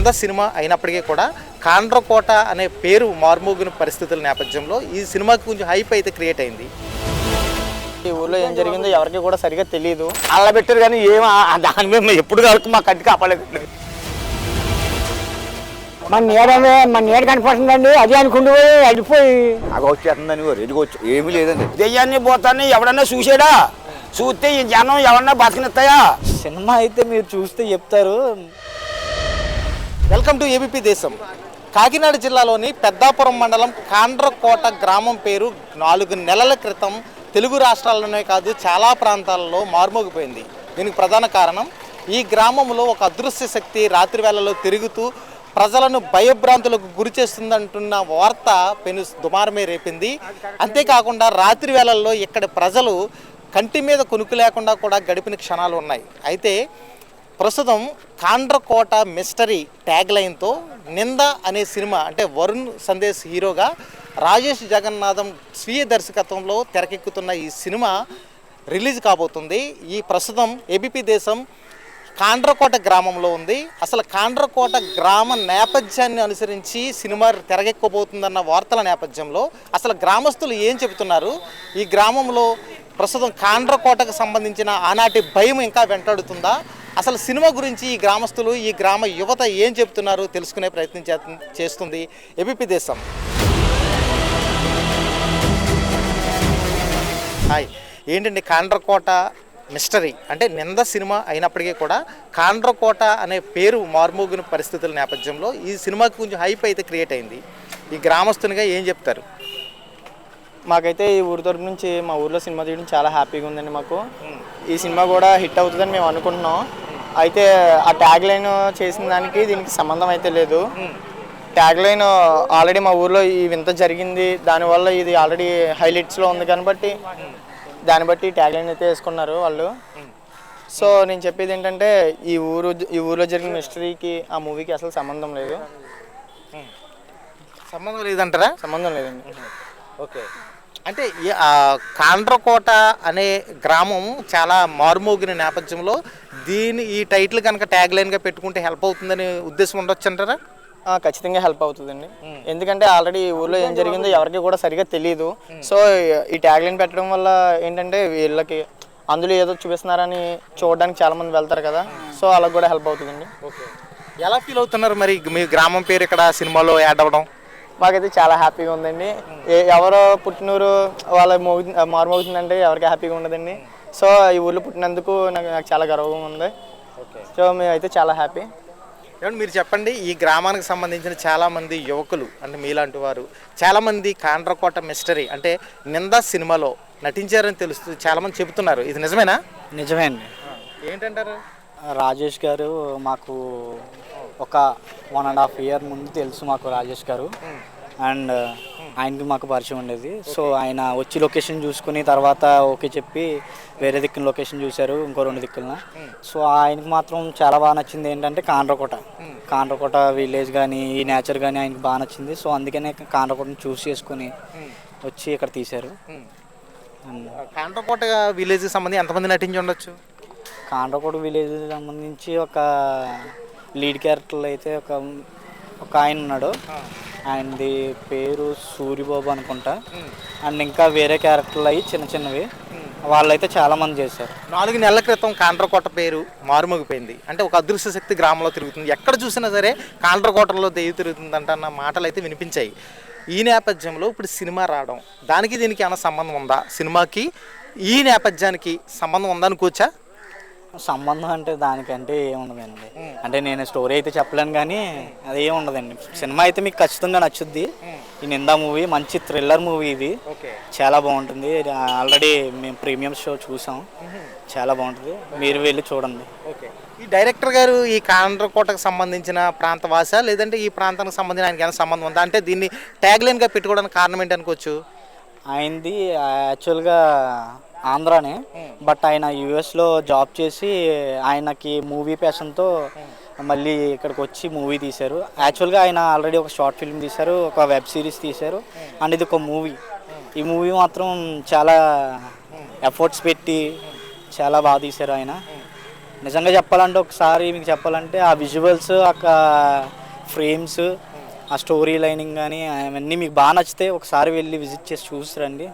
నింద సినిమా అయినప్పటికీ కూడా కాండ్రకోట అనే పేరు మారుమోగిన పరిస్థితుల నేపథ్యంలో ఈ సినిమాకి కొంచెం హైప్ అయితే క్రియేట్ అయింది. ఈ ఊర్లో ఏం జరిగిందో ఎవరికి కూడా సరిగా తెలియదు అలా పెట్టారు కానీ ఏం ఆ- దాని మీద ఎప్పుడు కాలకు మా కంటి కాపాడలేదు. మన నీడమే మన నీడ కనిపిస్తుందండి అది అనుకుంటూ పోయి వెళ్ళిపోయి అగ వచ్చేస్తుందని వారు ఎదుగొచ్చు ఏమీ లేదండి. దెయ్యాన్ని పోతాన్ని ఎవడన్నా చూసాడా? చూస్తే ఈ జనం ఎవరన్నా బతకనిస్తాయా సినిమా అయితే మీరు చూస్తే చెప్తారు. వెల్కమ్ టు ఏబీపీ దేశం. కాకినాడ జిల్లాలోని పెద్దాపురం మండలం కాండ్రకోట గ్రామం పేరు నాలుగు నెలల క్రితం తెలుగు రాష్ట్రాల్లోనే కాదు చాలా ప్రాంతాలలో మార్మోగిపోయింది. దీనికి ప్రధాన కారణం ఈ గ్రామంలో ఒక అదృశ్య శక్తి రాత్రివేళలో తిరుగుతూ ప్రజలను భయభ్రాంతులకు గురి చేస్తుందంటున్న వార్త పెను దుమారమే రేపింది. అంతేకాకుండా రాత్రి వేళల్లో ఇక్కడ ప్రజలు కంటి మీద కొనుక్కు లేకుండా కూడా గడిపిన క్షణాలు ఉన్నాయి. అయితే ప్రస్తుతం కాండ్రకోట మిస్టరీ ట్యాగ్ లైన్తో నింద అనే సినిమా అంటే వరుణ్ సందేశ్ హీరోగా రాజేష్ జగన్నాథం స్వీయ దర్శకత్వంలో తెరకెక్కుతున్న ఈ సినిమా రిలీజ్ కాబోతుంది. ఈ ప్రస్తుతం ఏబీపీ దేశం కాండ్రకోట గ్రామంలో ఉంది. అసలు కాండ్రకోట గ్రామ నేపథ్యాన్ని అనుసరించి సినిమా తెరకెక్కబోతుందన్న వార్తల నేపథ్యంలో అసలు గ్రామస్తులు ఏం చెబుతున్నారు? ఈ గ్రామంలో ప్రస్తుతం కాండ్రకోటకు సంబంధించిన ఆనాటి భయం ఇంకా వెంటాడుతుందా? అసలు సినిమా గురించి ఈ గ్రామస్తులు ఈ గ్రామ యువత ఏం చెబుతున్నారు తెలుసుకునే ప్రయత్నం చేస్తు- చేస్తుంది ఏబీపీ దేశం. హాయ్. ఏంటండి కాండ్రకోట మిస్టరీ? అంటే నింద సినిమా అయినప్పటికీ కూడా కాండ్రకోట అనే పేరు మారుమోగిన పరిస్థితుల నేపథ్యంలో ఈ సినిమాకి కొంచెం హైప్ అయితే క్రియేట్ అయింది. ఈ గ్రామస్తునిగా ఏం చెప్తారు? మాకైతే ఈ ఊరి తరపు నుంచి మా ఊర్లో సినిమా తీయడం చాలా హ్యాపీగా ఉందండి మాకు. ఈ సినిమా కూడా హిట్ అవుతుందని మేము అనుకుంటున్నాం. అయితే ఆ ట్యాగ్ లైన్ చేసిన దానికి దీనికి సంబంధం అయితే లేదు. ట్యాగ్ లైన్ ఆల్రెడీ మా ఊర్లో ఈ వింత జరిగింది. దానివల్ల ఇది ఆల్రెడీ హైలైట్స్లో ఉంది కాబట్టి దాన్ని బట్టి ట్యాగ్ లైన్ అయితే వేసుకున్నారు వాళ్ళు. సో నేను చెప్పేది ఏంటంటే ఈ ఊరు ఈ ఊర్లో జరిగిన మిస్టరీకి ఆ మూవీకి అసలు సంబంధం లేదు. సంబంధం లేదంటారా? సంబంధం లేదండి. ఓకే. అంటే కాండ్రకోట అనే గ్రామం చాలా మారుమోగిన నేపథ్యంలో దీని ఈ టైటిల్ కనుక ట్యాగ్ లైన్గా పెట్టుకుంటే హెల్ప్ అవుతుందనే ఉద్దేశం ఉండొచ్చు అంటారా? ఆ, ఖచ్చితంగా హెల్ప్ అవుతుందండి. ఎందుకంటే ఆల్రెడీ ఈ ఊర్లో ఏం జరిగిందో ఎవరికి కూడా సరిగా తెలియదు సో ఈ ట్యాగ్ లైన్ పెట్టడం వల్ల ఏంటంటే వీళ్ళకి అందులో ఏదో చూపిస్తున్నారని చూడడానికి చాలా మంది వెళ్తారు కదా. సో అలా కూడా హెల్ప్ అవుతుందండి. ఓకే. ఎలా ఫీల్ అవుతున్నారు మరి మీ గ్రామం పేరు ఇక్కడ సినిమాలో యాడ్ అవ్వడం? మాకైతే చాలా హ్యాపీగా ఉందండి. ఏ- ఎవరో పుట్టినూరు వాళ్ళ మోగి మారుమోగుతుందంటే ఎవరికి హ్యాపీగా ఉండదండి. సో ఈ ఊర్లో పుట్టినందుకు నాకు నాకు చాలా గర్వంగా ఉంది. ఓకే. సో మేమైతే చాలా హ్యాపీ. ఏమండి మీరు చెప్పండి ఈ గ్రామానికి సంబంధించిన చాలా మంది యువకులు అంటే మీలాంటి వారు చాలా మంది కాండ్రకోట మిస్టరీ అంటే నిందా సినిమాలో నటించారని తెలుస్తూ చాలా మంది చెబుతున్నారు. ఇది నిజమేనా? నిజమే అండి. ఏంటంటారు? రాజేష్ గారు మాకు ఒక వన్ అండ్ హాఫ్ ఇయర్ ముందు తెలుసు మాకు రాజేష్ గారు. అండ్ ఆయనకి మాకు పరిచయం ఉండేది. సో ఆయన వచ్చి లొకేషన్ చూసుకుని తర్వాత ఓకే చెప్పి వేరే దిక్కున లొకేషన్ చూశారు ఇంకో రెండు దిక్కున సో ఆయనకి మాత్రం చాలా బాగా నచ్చింది ఏంటంటే కాండ్రకోట. కాండ్రకోట విలేజ్ కానీ ఈ నేచర్ కానీ ఆయనకి బాగా నచ్చింది. సో అందుకనే కాండ్రకోటని చూస్ చేసుకుని వచ్చి ఇక్కడ తీశారు. అండ్ కాండ్రకోట విలేజ్కి సంబంధించి ఎంతమంది నటించి ఉండొచ్చు? కాండ్రకోట విలేజ్ సంబంధించి ఒక లీడ్ క్యారెక్టర్లో అయితే ఒక ఒక ఆయన ఉన్నాడు. ఆయనది పేరు సూరిబాబు అనుకుంటా. అండ్ ఇంకా వేరే క్యారెక్టర్లు అయ్యి చిన్న చిన్నవి. వాళ్ళైతే చాలా మంది చేశారు. నాలుగు నెలల క్రితం కాండ్రకోట పేరు మారుమోగిపోయింది. అంటే ఒక అదృశ్య శక్తి గ్రామంలో తిరుగుతుంది. ఎక్కడ చూసినా సరే కాండ్రకోటలో దెయ్యం తిరుగుతుందంట అన్న మాటలు అయితే వినిపించాయి. ఈ నేపథ్యంలో ఇప్పుడు సినిమా రావడం. దానికి దీనికి ఏమైనా సంబంధం ఉందా? సినిమాకి ఈ నేపథ్యానికి సంబంధం ఉందా అనుకోవచ్చా సంబంధం అంటే దానికంటే ఏముండదండి. అంటే నేను స్టోరీ అయితే చెప్పలేను కానీ అది ఏం ఉండదండి సినిమా అయితే మీకు ఖచ్చితంగా నచ్చుద్ది. ఈ నిందా మూవీ మంచి థ్రిల్లర్ మూవీ ఇది. చాలా బాగుంటుంది. ఆల్రెడీ మేము ప్రీమియం షో చూసాం. చాలా బాగుంటుంది. మీరు వెళ్ళి చూడండి. ఈ డైరెక్టర్ గారు ఈ కాండ్రకోటకు సంబంధించిన ప్రాంతవాస లేదంటే ఈ ప్రాంతానికి సంబంధించిన ఆయనకి ఏమైనా సంబంధం ఉందా? అంటే దీన్ని ట్యాగ్ లైన్గా పెట్టుకోవడానికి కారణం ఏంటి అనుకోవచ్చు? ఆయనది యాక్చువల్గా ఆంధ్రానే. బట్ ఆయన యుఎస్లో జాబ్ చేసి ఆయనకి మూవీ ప్యాషన్తో మళ్ళీ ఇక్కడికి వచ్చి మూవీ తీశారు. యాక్చువల్గా ఆయన ఆల్రెడీ ఒక షార్ట్ ఫిల్మ్ తీశారు ఒక వెబ్ సిరీస్ తీశారు అండ్ ఇది ఒక మూవీ. ఈ మూవీ మాత్రం చాలా ఎఫర్ట్స్ పెట్టి చాలా బాగా తీశారు ఆయన. నిజంగా చెప్పాలంటే ఒకసారి మీకు చెప్పాలంటే ఆ విజువల్స్ ఆ ఫ్రేమ్స్ ఆ స్టోరీ లైనింగ్ కానీ అవన్నీ మీకు బాగా నచ్చితే ఒకసారి వెళ్ళి విజిట్ చేసి చూసిరండి.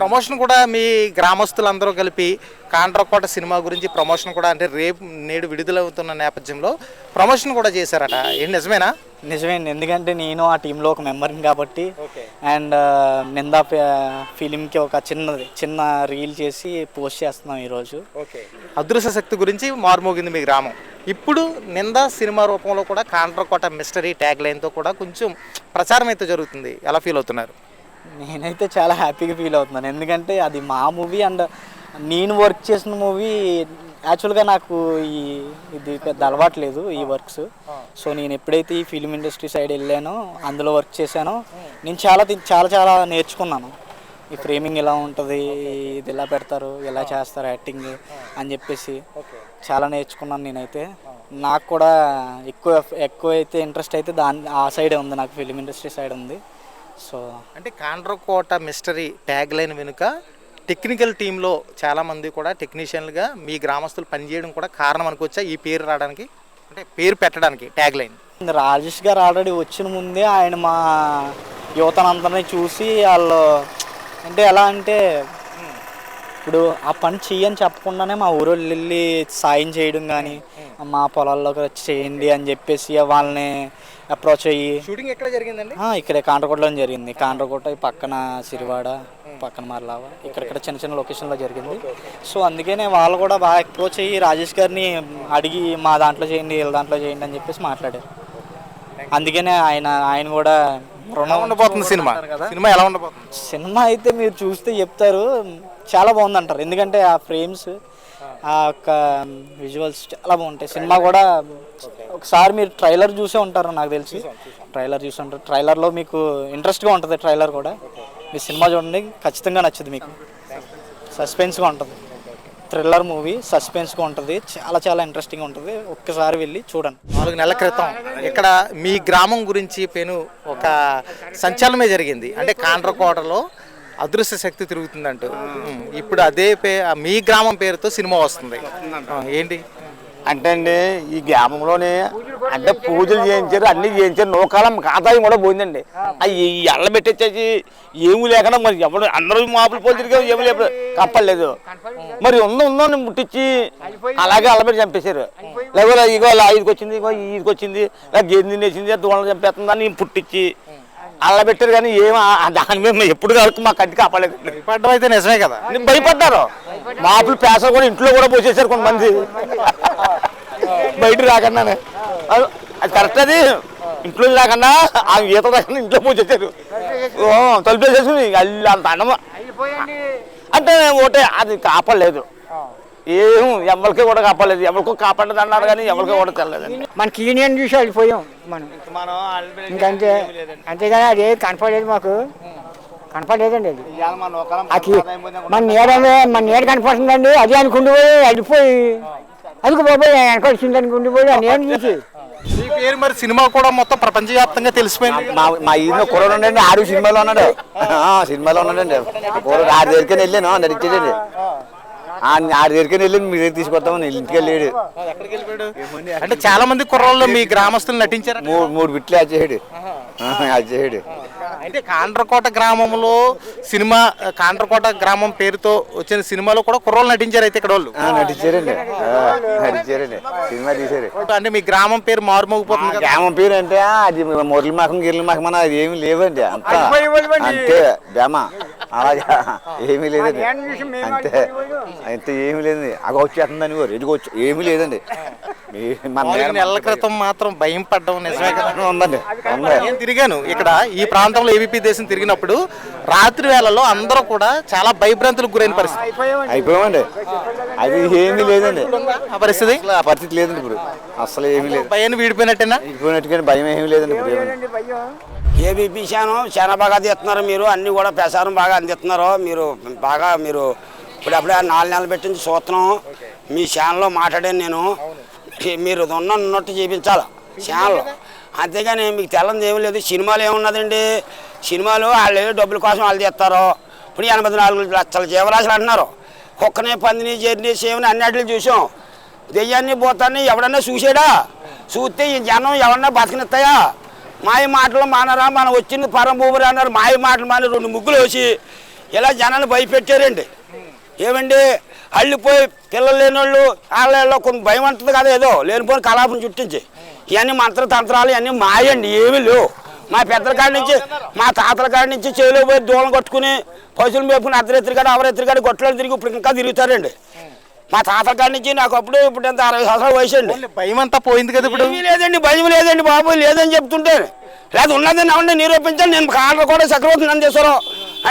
ప్రమోషన్ కూడా మీ గ్రామస్తులందరూ కలిపి కాండ్రకోట సినిమా గురించి ప్రమోషన్ కూడా అంటే రేపు నేడు విడుదలవుతున్న నేపథ్యంలో ప్రమోషన్ కూడా చేశారట. ఏం నిజమేనా? నిజమేండి. ఎందుకంటే నేను ఆ టీంలో ఒక మెంబర్ని కాబట్టి అండ్ నిందా ఫిలింకి ఒక చిన్నది చిన్న రీల్ చేసి పోస్ట్ చేస్తున్నాం ఈరోజు. ఓకే. అదృశ్య శక్తి గురించి మారుమోగింది మీ గ్రామం. ఇప్పుడు నిందా సినిమా రూపంలో కూడా కాండ్రకోట మిస్టరీ ట్యాగ్ లైన్తో కూడా కొంచెం ప్రచారం అయితే జరుగుతుంది. ఎలా ఫీల్ అవుతున్నారు? నేనైతే చాలా హ్యాపీగా ఫీల్ అవుతున్నాను. ఎందుకంటే అది మా మూవీ అండ్ నేను వర్క్ చేసిన మూవీ యాక్చువల్గా నాకు ఈ ఇది పెద్ద అలవాటు లేదు ఈ వర్క్స్. సో నేను ఎప్పుడైతే ఈ ఫిలిం ఇండస్ట్రీ సైడ్ వెళ్ళానో అందులో వర్క్ చేశానో నేను చాలా చాలా చాలా నేర్చుకున్నాను. ఈ ఫ్రేమింగ్ ఎలా ఉంటుంది ఇది ఎలా పెడతారు ఎలా చేస్తారు యాక్టింగ్ అని చెప్పేసి చాలా నేర్చుకున్నాను నేనైతే. నాకు కూడా ఎక్కువ ఎక్కువ అయితే ఇంట్రెస్ట్ అయితే దాని ఆ సైడే ఉంది నాకు ఫిలిం ఇండస్ట్రీ సైడ్ ఉంది. సో అంటే కాండ్రకోట మిస్టరీ ట్యాగ్ లైన్ వెనుక టెక్నికల్ టీంలో చాలామంది కూడా టెక్నీషియన్లుగా మీ గ్రామస్తులు పనిచేయడం కూడా కారణం అనుకోవచ్చా ఈ పేరు రావడానికి? అంటే పేరు పెట్టడానికి ట్యాగ్ లైన్. రాజేష్ గారు ఆల్రెడీ వచ్చిన ముందే ఆయన మా యువతనందరినీ చూసి వాళ్ళు అంటే ఎలా అంటే ఇప్పుడు ఆ పని చెయ్యని చెప్పకుండానే మా ఊరు వెళ్ళి సాయం చేయడం కానీ మా పొలాల్లోకి వచ్చి చేయండి అని చెప్పేసి వాళ్ళని అప్రోచ్ అయ్యి షూటింగ్ ఎక్కడ జరిగిందండి? ఇక్కడే కాండ్రకోటలో జరిగింది. కాండ్రకోట ఈ పక్కన సిరివాడ పక్కన మరలావ. ఇక్కడిక్కడ చిన్న చిన్న లొకేషన్లో జరిగింది. సో అందుకనే వాళ్ళు కూడా బాగా ఎక్కువ చెయ్యి రాజేష్ గారిని అడిగి మా దాంట్లో చేయండి వీళ్ళ దాంట్లో చేయండి అని చెప్పేసి మాట్లాడారు. అందుకనే ఆయన ఆయన కూడా రుణం ఉండబోతుంది సినిమా. సినిమా ఎలా ఉండబోతుంది సినిమా అయితే మీరు చూస్తే చెప్తారు చాలా బాగుంది అంటారు ఎందుకంటే ఆ ఫ్రేమ్స్ ఆ యొక్క విజువల్స్ చాలా బాగుంటాయి. సినిమా కూడా ఒకసారి మీరు ట్రైలర్ చూసే ఉంటారు నాకు తెలిసి. ట్రైలర్ చూసి. ఉంటారు. ట్రైలర్లో మీకు ఇంట్రెస్ట్గా ఉంటుంది ట్రైలర్ కూడా. మీ సినిమా చూడండి ఖచ్చితంగా నచ్చుది మీకు. సస్పెన్స్గా ఉంటుంది. థ్రిల్లర్ మూవీ సస్పెన్స్గా ఉంటుంది. చాలా చాలా ఇంట్రెస్టింగ్ ఉంటుంది. ఒక్కసారి వెళ్ళి చూడండి. నాలుగు నెలల క్రితం ఇక్కడ మీ గ్రామం గురించి పెను ఒక సంచలనమే జరిగింది. అంటే కాండ్రకోటలో అదృశ్య శక్తి తిరుగుతుందంటూ. ఇప్పుడు అదే పే మీ గ్రామం పేరుతో సినిమా వస్తుంది. ఏంటి? అంటే అండి ఈ గ్రామంలోనే అంటే పూజలు చేయించారు అన్ని చేయించారు. నూకాలం ఆదాయం కూడా పోయిందండి. అవి ఎల్ల పెట్టేసేసి ఏమి లేకుండా మరి ఎవరు అందరూ మాపులు పోలు తిరిగారు ఏమి లేపు కప్పలేదు. మరి ఉందో ఉందో అని ముట్టించి అలాగే అల్లబెట్టి చంపేశారు. లేకపోతే ఇగో ఐదుకి వచ్చింది ఇగో ఈదికి వచ్చింది గేదె తినేసింది దూడలు చంపేస్తుందని పుట్టించి అల్లబెట్టారు కానీ ఏం దాని మీద ఎప్పుడు వరకు మా కంటికి కాపలేదు భయపడడం అయితే నిజమే కదా? భయపడ్డారు మాపులు పేస కూడా ఇంట్లో కూడా పోసేసారు కొంతమంది. బయట రాకుండానే. అది కరెక్ట్ అది. ఇంట్లో రాకుండా ఆ ఈత రాకుండా ఇంట్లో పోసేసారు ఓ తలుపేసేసుకుని అల్లు అంత అన్నం. అంటే ఒకటే అది కాపలేదు ఏం ఎవరికి కూడా కాపలేదు ఎవరికో కాపాడదు అన్నారు కానీ ఎవరికి కూడా తెల్లదండి మనకి యూనియన్ చూసి వెళ్ళిపోయాం మనం. ఇంకంతే అంతేగాని అది కనపడలేదు మాకు. కనపడలేదండి అది. అది మన నీడమే మన నీడ కనపడుతుందండి. అది అనుకుంటూ పోయి వెళ్ళిపోయి అందుకు బాబాయ్ వెనకొచ్చింది అనుకుంటూ పోయి ఆ నేను చూసి. పేరు మరి సినిమా కూడా మొత్తం ప్రపంచవ్యాప్తంగా తెలిసిపోయింది. మా మా ఈయన కుర్రోడు ఉండండి ఆడు సినిమాలో ఉన్నాడు. ఆ, సినిమాలో ఉన్నాడండి. కుర్రోడు ఆడి దగ్గరికి వెళ్ళాను నడిచేదండి ఆడి దగ్గరికి వెళ్ళి మీ దగ్గర తీసుకొస్తామని ఇంటికి వెళ్ళాడు. అంటే చాలా మంది కుర్రోళ్ళు మీ గ్రామస్తులు నటించారు మూడు మూడు బిట్లు అచ్చేసాడు అచ్చేసాడు అంటే కాండ్రకోట గ్రామంలో సినిమా కాండ్రకోట గ్రామం పేరుతో వచ్చిన సినిమాలో కూడా కుర్రోళ్ళు నటించారు అయితే ఇక్కడ వాళ్ళు. నటించారండి. ఆ, నటించారండి. సినిమా తీశారు. అంటే మీ గ్రామం పేరు మారుమోగిపోతుంది కదా? గ్రామం పేరు అంటే అది మురళి మాకం గిర్లి మాకం అని అది ఏమి లేవండి. అంత అంతే బేమ. అలాగే. ఏమీ లేదండి. అంతే. అంతే ఏమీ లేదండి. అగ వచ్చేస్తుందని వారు ఎదుగు వచ్చి ఏమీ లేదండి. నాలుగు నెలల క్రితం మాత్రం భయం పడ్డం నిజమే కదా? ఉందండి. ఉంది నేను తిరిగాను. ఇక్కడ ఈ ప్రాంతంలో ఏబీపీ దేశం తిరిగినప్పుడు రాత్రి వేళల్లో అందరూ కూడా చాలా భయభ్రాంతులకు గురైన పరిస్థితి. అయిపోయామండి. అది ఏమీ లేదండి. ఆ పరిస్థితి? ఆ పరిస్థితి లేదండి ఇప్పుడు. అసలు ఏమీ లేదు. భయాన్ని వీడిపోయినట్టేనా? భయం ఏమీ లేదండి ఇప్పుడు. ఏబీపీ ఛానల్ చాలా బాగా అందిస్తున్నారు మీరు. అన్ని కూడా ప్రసారం బాగా అందిస్తున్నారు. మీరు బాగా మీరు ఇప్పుడు అప్పుడే నాలుగు నెలలు పెట్టింది చూస్తున్నాం. మీ ఛానల్లో మాట్లాడాను నేను. మీరు ఉన్నట్టు చూపించాలి? ఛానల్ అంతేగాని మీకు తెల్లంది ఏమీ లేదు. సినిమాలు ఏమున్నదండి? సినిమాలు వాళ్ళు డబ్బుల కోసం వాళ్ళు తీస్తారు. ఇప్పుడు ఎనభై నాలుగు లక్షల జీవరాశులు అంటున్నారు. కుక్కని పందిని జర్నీ సేవని అన్నిటిని చూసాం. దెయ్యాన్ని పోతాన్ని ఎవడన్నా చూసాడా? చూస్తే ఈ జనం ఎవరన్నా బతకనిస్తాయా? మాయ మాటలు మానరా మనం వచ్చింది పరమభూమి అన్నారు. మాయ మాటలు మాని రెండు ముగ్గులు వేసి ఇలా జనాన్ని భయపెట్టారండి. ఏమండి? అల్లిపోయి పిల్లలు లేని వాళ్ళు వాళ్ళలో కొంత భయం ఉంటుంది కదా ఏదో లేనిపోయిన కలాపం చుట్టించి. ఇవన్నీ మంత్ర తంత్రాలు ఇవన్నీ మాయండి ఏమీ లేవు. మా పెద్దల కాడి నుంచి మా తాతల కాడి నుంచి చేలో పోయి దూలం కట్టుకుని పశువులు మేపుకుని అర్ధరాత్రి కాడ అవరాత్రి కాడ గొట్టలు తిరిగి ఇప్పుడు ఇంకా తిరుగుతారండి. మా తాతల కాడి నుంచి నాకు అప్పుడు ఇప్పుడు ఎంత అరవై సంవత్సరాల వయసు అండి. భయం అంతా పోయింది కదా ఇప్పుడు? లేదండి భయం లేదండి బాబు లేదని చెప్తుంటే. లేదు ఉన్నదని అవునండి నిరూపించాను నేను కాళ్ళ కూడా చక్రవర్తి నందేశ్వరం.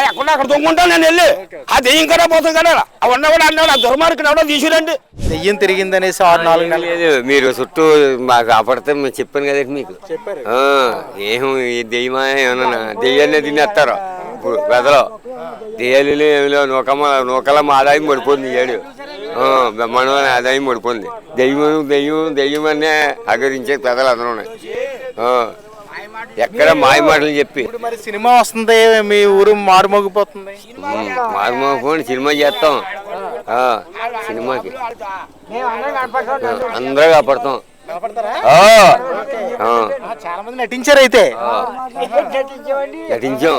ఎక్కడ అక్కడ దొంగుంటాను నేను వెళ్ళి. ఆ దెయ్యం కదా పోతుంది కదా. ఆ ఉన్న కూడా అన్నాడు ఆ దుర్మార్గుడు ఎవడో తీసుకురండి. దెయ్యం తిరిగిందనేసి ఆరు నాలుగు నెలలు. లేదు మీరు చుట్టూ మాకు కాపాడితే మేము చెప్పాను కదండి మీకు. ఆ, ఏం ఈ దెయ్యమా ఏమన్నా దెయ్యాన్ని తినేస్తారు. ఇప్పుడు పెదలో దెయ్యాలు ఏమి లేవు నూకమ్మ నూకల మా ఆదాయం పడిపోయింది ఏడు. ఆ, బ్రహ్మాండమైన ఆదాయం పడిపోయింది. దెయ్యం దెయ్యం దెయ్యం అనే అగరించే పెదలు అందరూ ఉన్నాయి. ఆ, ఎక్కడ మాయ మాటలు చెప్పి. ఇప్పుడు మరి సినిమా వస్తుంది మీ ఊరు మారుమోగిపోతుంది. మారుమోహన్ సినిమా చేస్తాం. ఆ, సినిమాకి. అందరూ కాపాడుతాం ఆ, ఆ, చాలా మంది నటించారు అయితే. నటించాం.